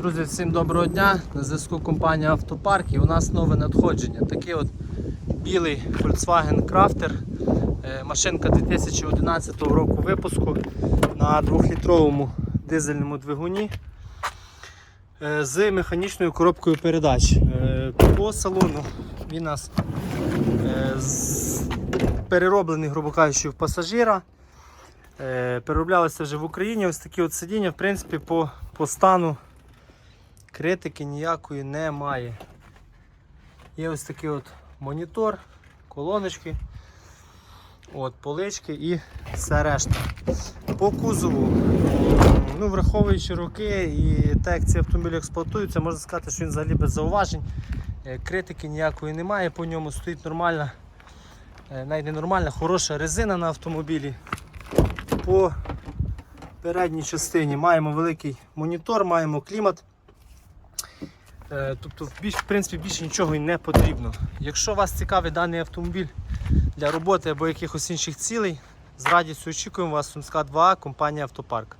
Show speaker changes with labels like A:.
A: Друзі, всім доброго дня! На зв'язку компанія Автопарк і у нас нове надходження. Такий от білий Volkswagen Crafter. Е, Машинка 2011 року випуску на 2-літровому дизельному двигуні е, з механічною коробкою передач. Е, По салону він нас перероблений, грубо кажучи, в пасажира. Перероблялися вже в Україні. Ось такі от сидіння, в принципі, по, по стану критики ніякої немає. Є ось такий от монітор, колоночки, от, полички і все решта. По кузову, ну, враховуючи роки і те, як ці автомобілі експлуатуються, можна сказати, що він взагалі без зауважень. Е, Критики ніякої немає, по ньому стоїть нормальна, е, навіть не нормальна, хороша резина на автомобілі. По передній частині маємо великий монітор, маємо клімат. Е, Тобто, в принципі, більше нічого і не потрібно. Якщо вас цікавий даний автомобіль для роботи або якихось інших цілей, з радістю очікуємо вас Сумська 2, компанія Автопарк.